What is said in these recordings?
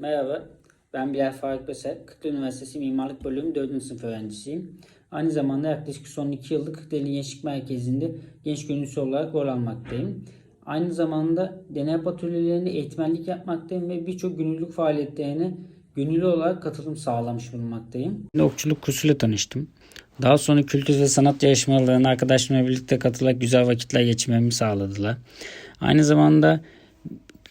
Merhaba, ben Bilal Faruk Beser. Kırklareli Üniversitesi Mimarlık Bölümü 4. sınıf öğrencisiyim. Aynı zamanda yaklaşık son 2 yıldır Kırklareli Gençlik Merkezi'nde genç gönüllüsü olarak rol almaktayım. Aynı zamanda deney atölyelerinde eğitmenlik yapmaktayım ve birçok gönüllülük faaliyetlerine gönüllü olarak katılım sağlamış bulunmaktayım. Okçuluk kursuyla tanıştım. Daha sonra kültür ve sanat yarışmalarına arkadaşlarımla birlikte katılarak güzel vakitler geçirmemi sağladılar. Aynı zamanda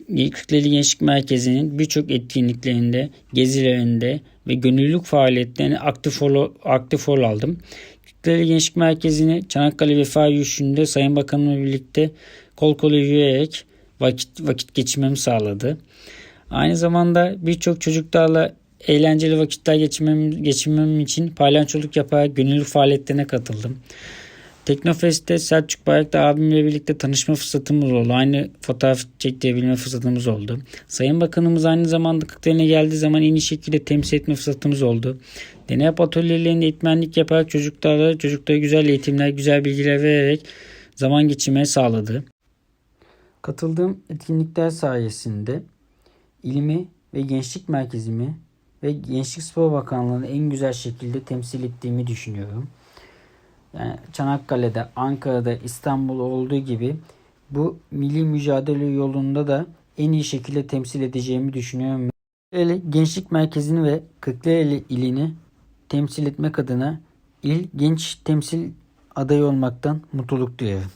Kırklareli Gençlik Merkezi'nin birçok etkinliklerinde, gezilerinde ve gönüllülük faaliyetlerine aktif rol, aktif rol aldım. Kırklareli Gençlik Merkezi'ni Çanakkale Vefa Yürüyüşü'nde Sayın Bakanımla birlikte kol kola yürüyerek vakit, vakit geçirmemi sağladı. Aynı zamanda birçok çocuklarla eğlenceli vakitler geçirmem, geçirmem için palyaçoluk yaparak gönüllü faaliyetlerine katıldım. Teknofest'te Selçuk Bayraktar abimle birlikte tanışma fırsatımız oldu. Aynı fotoğraf çektirebilme fırsatımız oldu. Sayın Bakanımız aynı zamanda Kırklareli'ne geldiği zaman en iyi şekilde temsil etme fırsatımız oldu. Deney atölyelerinde eğitmenlik yaparak çocuklara, çocuklara güzel eğitimler, güzel bilgiler vererek zaman geçirmeyi sağladı. Katıldığım etkinlikler sayesinde ilimi ve gençlik merkezimi ve Gençlik Spor Bakanlığı'nı en güzel şekilde temsil ettiğimi düşünüyorum. Yani Çanakkale'de, Ankara'da, İstanbul olduğu gibi bu milli mücadele yolunda da en iyi şekilde temsil edeceğimi düşünüyorum. Kırklareli Gençlik Merkezi'ni ve Kırklareli ilini temsil etmek adına il genç temsil adayı olmaktan mutluluk duyuyorum.